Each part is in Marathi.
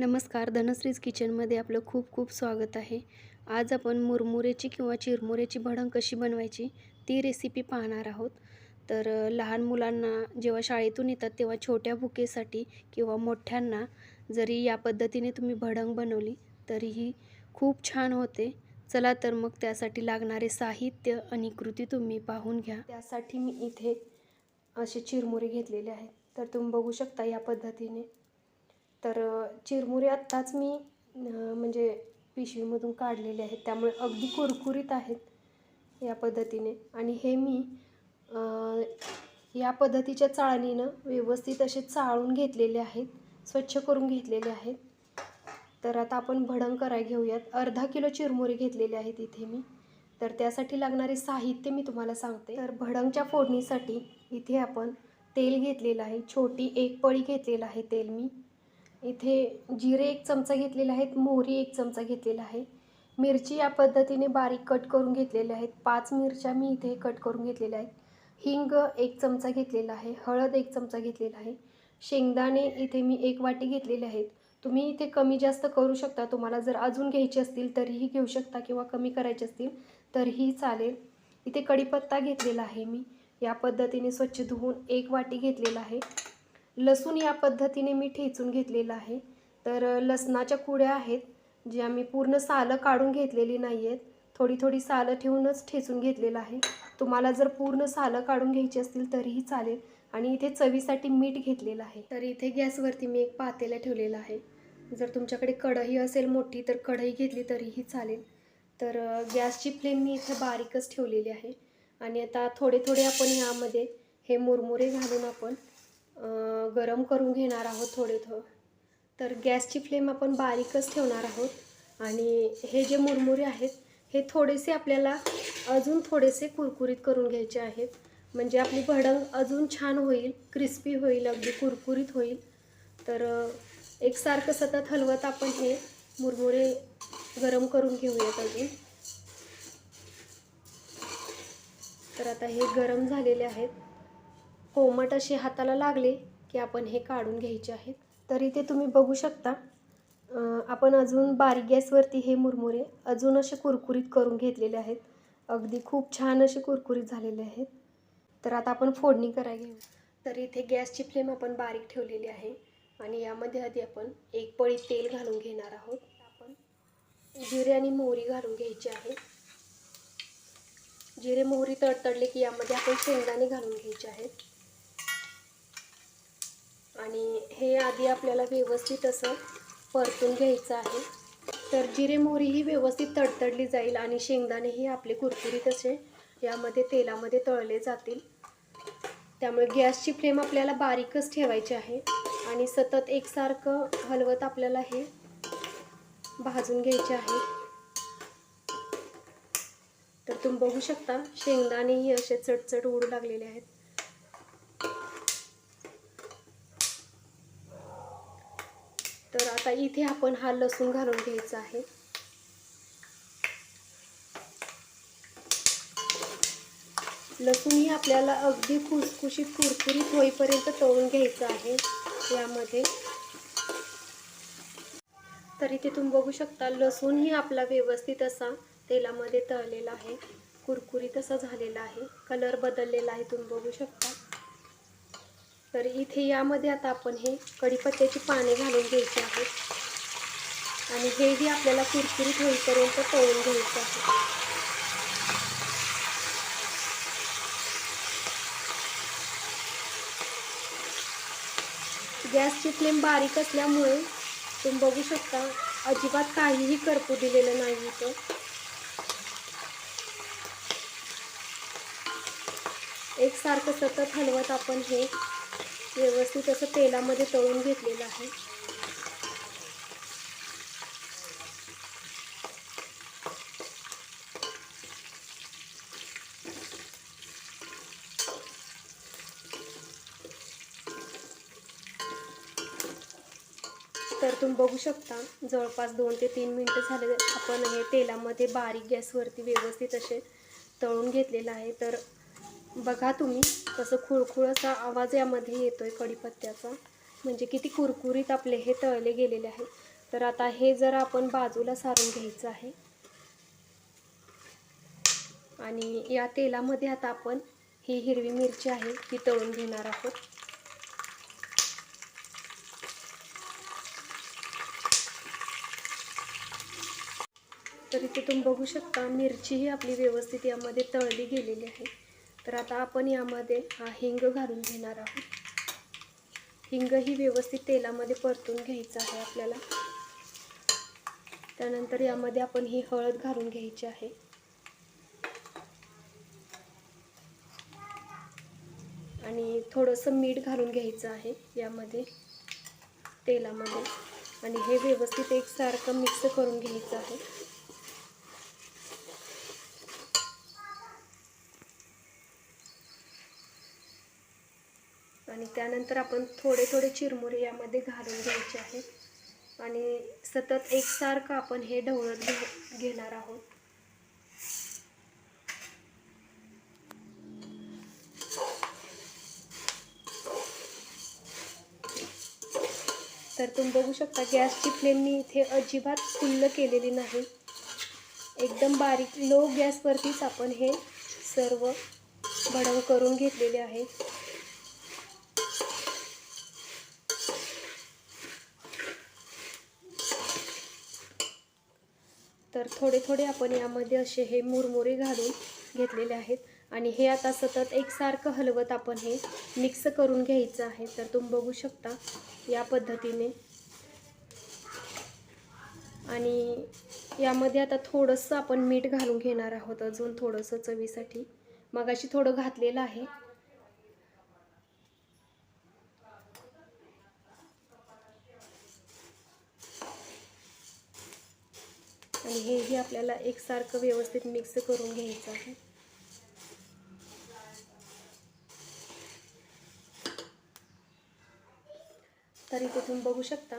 नमस्कार धनश्रीज किचनमध्ये आपलं खूप खूप स्वागत आहे. आज आपण मुरमुऱ्याची किंवा चिरमुऱ्याची भडंग कशी बनवायची ती रेसिपी पाहणार आहोत. तर लहान मुलांना जेव्हा शाळेतून येतात तेव्हा छोट्या भुकेसाठी किंवा मोठ्यांना जरी या पद्धतीने तुम्ही भडंग बनवली तरीही खूप छान होते. चला तर मग त्यासाठी लागणारे साहित्य आणि कृती तुम्ही पाहून घ्या. त्यासाठी मी इथे असे चिरमुरे घेतलेले आहेत. तर तुम्ही बघू शकता या पद्धतीने. तर चिरमुरे आत्ताच मी म्हणजे पिशवीमधून काढलेले आहेत. त्यामुळे अगदी कुरकुरीत आहेत या पद्धतीने. आणि हे मी या पद्धतीच्या चाळणीनं व्यवस्थित असे चाळून घेतलेले आहेत स्वच्छ करून घेतलेले आहेत. तर आता आपण भडंग कराय घेऊयात. अर्धा किलो चिरमुरे घेतलेले आहेत इथे मी. तर त्यासाठी लागणारे साहित्य मी तुम्हाला सांगते. तर भडंगच्या फोडणीसाठी इथे आपण तेल घेतलेलं आहे. छोटी एक पळी घेतलेलं आहे तेल मी. इथे जिरे एक चमचा घेतलेले आहेत मोहरी एक चमचा घेतलेला आहे. मिरची या पद्धतीने बारीक कट करून घेतलेल्या आहेत. पाच मिरच्या मी इथे कट करून घेतलेल्या आहेत. हिंग एक चमचा घेतलेला आहे. हळद एक चमचा घेतलेला आहे. शेंगदाणे इथे मी एक वाटी घेतलेले आहेत. तुम्ही इथे कमी जास्त करू शकता. तुम्हाला जर अजून घ्यायचे असतील तरीही घेऊ शकता किंवा कमी करायचे असतील तरीही चालेल. इथे कढीपत्ता घेतलेला आहे मी. या पद्धतीने स्वच्छ धुवून एक वाटी घेतलेला आहे. लसूण या पद्धतीने मी ठेचून घेतलेला आहे. तर लसणाच्या कुड्या आहेत ज्या मी पूर्ण सालं काढून घेतलेली नाही आहेत थोडी थोडी सालं ठेवूनच ठेचून घेतलेलं आहे. तुम्हाला जर पूर्ण सालं काढून घ्यायची असतील तरीही चालेल. आणि इथे चवीसाठी मीठ घेतलेलं आहे. तर इथे गॅसवरती मी एक पातेला ठेवलेलं आहे. जर तुमच्याकडे कढई असेल मोठी तर कढई घेतली तरीही चालेल. तर गॅसची फ्लेम मी इथे बारीकच ठेवलेली आहे. आणि आता थोडे थोडे आपण यामध्ये हे मुरमुरे घालून आपण गरम करून घेणार आहोत थोडे थोडं तर गॅसची फ्लेम आपण बारीकच ठेवणार आहोत. आणि हे जे मुरमुरे आहेत हे थोडेसे आपल्याला अजून थोडेसे कुरकुरीत करून घ्यायचे आहेत. म्हणजे आपली भडंग अजून छान होईल क्रिस्पी होईल अगदी कुरकुरीत होईल. तर एकसारखं सतत हलवत आपण हे मुरमुरे गरम करून घेऊयात अजून. तर आता हे गरम झालेले आहेत. कोमट असे हाताला लागले की आपण हे काढून घ्यायचे आहेत. तर इथे तुम्ही बघू शकता आपण अजून बारीक गॅसवरती हे मुरमुरे अजून असे कुरकुरीत करून घेतलेले आहेत. अगदी खूप छान असे कुरकुरीत झालेले आहेत. तर आता आपण फोडणी करायला घेऊ. तर इथे गॅसची फ्लेम आपण बारीक ठेवलेली आहे आणि यामध्ये आधी आपण एक पळी तेल घालून घेणार आहोत. आपण जिरे आणि मोहरी घालून घ्यायची आहे. जिरे मोहरी तडतडले की यामध्ये आपण शेंगदाणे घालून घ्यायचे आहेत. आणि हे आधी आपल्याला व्यवस्थित असं परतून घ्यायचं आहे. तर जिरे मोहरी ही व्यवस्थित तडतडली जाईल आणि शेंगदाणेही आपले कुरकुरीत असे यामध्ये तेलामध्ये तळले जातील. त्यामुळे गॅसची फ्लेम आपल्याला बारीकच ठेवायची आहे आणि सतत एकसारखं हलवत आपल्याला हे भाजून घ्यायचे आहे. तर तुम्ही बघू शकता शेंगदाणेही असे चटचट उडू लागलेले आहेत तर आता इथे आपण हा लसूण घालून घ्यायचा आहे. लसूण ही आपल्याला अगदी खुसखुशीत कुरकुरीत होईपर्यंत तळून घ्यायचं आहे यामध्ये. तर इथे तुम्ही बघू शकता लसूण ही आपला व्यवस्थित असा तेलामध्ये तळलेला आहे. कुरकुरीत असा झालेला आहे. कलर बदललेला आहे तुम्ही बघू शकता. तर इथे यामध्ये आता आपण हे कढीपत्त्याची पाने घालून घ्यायची आहेत. आणि हेही आपल्याला कुरकुरीत होईपर्यंत तळून घ्यायचं आहे. गॅसची फ्लेम बारीक असल्यामुळे तुम्ही बघू शकता अजिबात काहीही करपू दिलेलं नाही इथं. एकसारखं सतत हलवत आपण हे व्यवस्थित असं तेलामध्ये तळून घेतलेलं आहे. तर तुम्ही बघू शकता जवळपास दोन ते तीन मिनटं झाले आपण हे तेलामध्ये बारीक गॅसवरती व्यवस्थित असे तळून घेतलेलं आहे. तर बघा तुम्ही कसं खुळखुळचा आवाज यामध्ये येतो आहे कढीपत्त्याचा. म्हणजे किती कुरकुरीत आपले हे तळले गेलेले आहे. तर आता हे जर आपण बाजूला सारून घ्यायचं आहे. आणि या तेलामध्ये आता आपण ही हिरवी मिरची आहे ती तळून घेणार आहोत. तर इथे तुम्ही बघू शकता मिरची ही आपली व्यवस्थित यामध्ये तळली गेलेली आहे. तर आता आपण यामध्ये हा हिंग घालून घेणार आहोत. हिंग ही व्यवस्थित तेलामध्ये परतून घ्यायचं आहे आपल्याला. त्यानंतर यामध्ये आपण ही हळद घालून घ्यायची आहे. आणि थोडंसं मीठ घालून घ्यायचं आहे यामध्ये तेलामध्ये. आणि हे व्यवस्थित एकसारखं मिक्स करून घ्यायचं आहे. आणि त्यानंतर आपण थोडे थोडे चिरमुरे यामध्ये घालून घ्यायचे आहेत. आणि सतत एकसारखं आपण हे ढवळत घे घेणार आहोत. तर तुम्ही बघू शकता गॅसची फ्लेम मी इथे अजिबात फुल्ल केलेली नाही. एकदम बारीक लो गॅसवरतीच आपण हे सर्व भडंग करून घेतलेले आहे. तर थोडे थोडे आपण यामध्ये असे हे मुरमुरे घालून घेतलेले आहेत. आणि हे आता सतत एकसारखं हलवत आपण हे मिक्स करून घ्यायचं आहे. तर तुम्ही बघू शकता या पद्धतीने. आणि यामध्ये आता थोडंसं आपण मीठ घालून घेणार आहोत अजून थोडंसं चवीसाठी. मगाशी थोडं घातलेलं आहे. आणि हेही आपल्याला एकसारखं व्यवस्थित मिक्स करून घ्यायचं आहे. तर इथे तुम्ही बघू शकता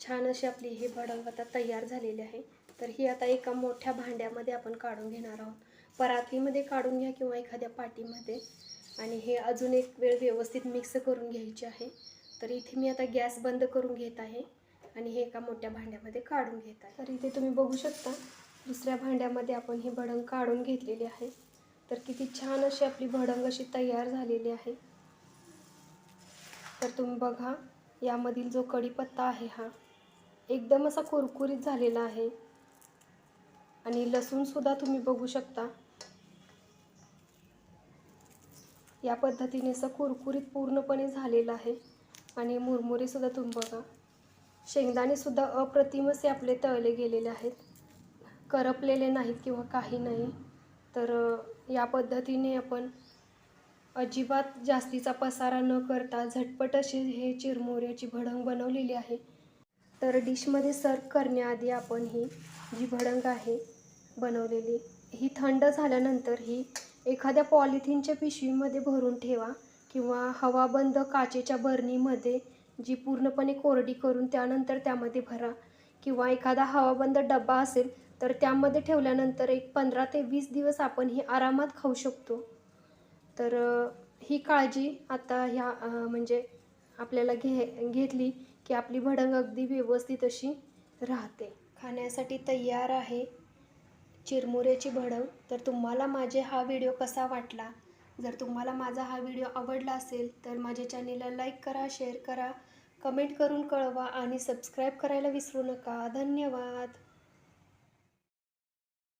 छान अशी आपली ही भडंग आता तयार झालेली आहे. तर ही आता एका मोठ्या भांड्यामध्ये आपण काढून घेणार आहोत. परातीमध्ये काढून घ्या किंवा एखाद्या पाटीमध्ये. आणि हे अजून एक वेळ व्यवस्थित मिक्स करून घ्यायचे आहे. तर इथे मी आता गॅस बंद करून घेत आहे. आणि हे एका मोठ्या भांड्यामध्ये काढून घेत आहे. तर इथे तुम्ही बघू शकता दुसऱ्या भांड्यामध्ये आपण ही भडंग काढून घेतलेली आहे. तर किती छान अशी आपली भडंग अशी तयार झालेली आहे. तर तुम्ही बघा यामधील जो कढीपत्ता आहे हा एकदम असा कुरकुरीत झालेला आहे. आणि लसूणसुद्धा तुम्ही बघू शकता. या पद्धतीने असं कुरकुरीत पूर्णपणे झालेलं आहे. आणि मुरमुरेसुद्धा तुम्ही बघा. शेंगदाणेसुद्धा अप्रतिम असे आपले तळले गेलेले आहेत. करपलेले नाहीत किंवा काही नाही. तर या पद्धतीने आपण अजिबात जास्तीचा पसारा न करता झटपट अशी हे चिरमुऱ्याची भडंग बनवलेली आहे. तर डिशमध्ये सर्व करण्याआधी आपण ही जी भडंग आहे बनवलेली ही थंड झाल्यानंतर ही एखाद्या पॉलिथिनच्या पिशवीमध्ये भरून ठेवा किंवा हवाबंद काचेच्या बरणीमध्ये जी पूर्णपणे कोरडी करून त्यानंतर त्यामध्ये भरा. किंवा एखादा हवाबंद डबा असेल तर त्यामध्ये ठेवल्यानंतर एक पंधरा ते वीस दिवस आपण ही आरामात खाऊ शकतो. तर ही काळजी आता ह्या म्हणजे आपल्याला घे घेतली की आपली भडंग अगदी व्यवस्थित अशी राहते. खाण्यासाठी तयार आहे चिरमुऱ्याची भडंग. तर तुम्हाला माझे हा व्हिडिओ कसा वाटला? जर तुम्हाला माझा हा व्हिडिओ आवडला असेल तर माझ्या चॅनेलला लाईक करा शेअर करा कमेंट करून कळवा आणि सबस्क्राईब करायला विसरू नका. धन्यवाद.